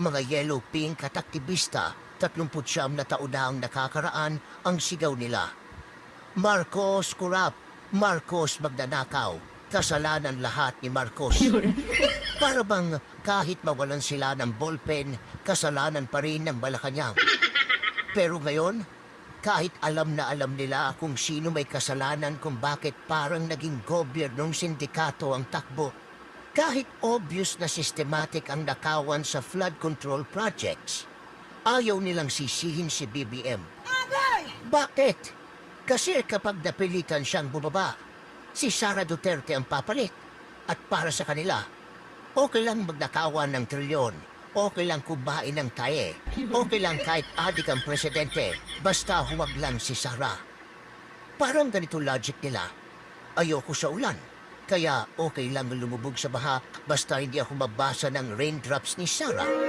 Mga yellow pink at aktivista, 39 na taon na ang nakakaraan ang sigaw nila. Marcos kurap, Marcos magnanakaw, kasalanan lahat ni Marcos. Para bang kahit mawalan sila ng ballpen, kasalanan pa rin ng Malacanang. Pero ngayon, kahit alam na alam nila kung sino may kasalanan kung bakit parang naging gobyernong sindikato ang takbo, kahit obvious na systematic ang nakawan sa flood control projects, ayaw nilang sisihin si BBM. Bakit? Kasi kapag napilitan siyang bumaba, si Sara Duterte ang papalit. At para sa kanila, okay lang magnakawan ng trilyon, okay lang kumain ng tae, okay lang kahit adik ang presidente, basta huwag lang si Sara. Parang ganito logic nila. Ayoko sa ulan, kaya okay lang lumubog sa baha basta hindi ako mabasa ng raindrops ni Sara.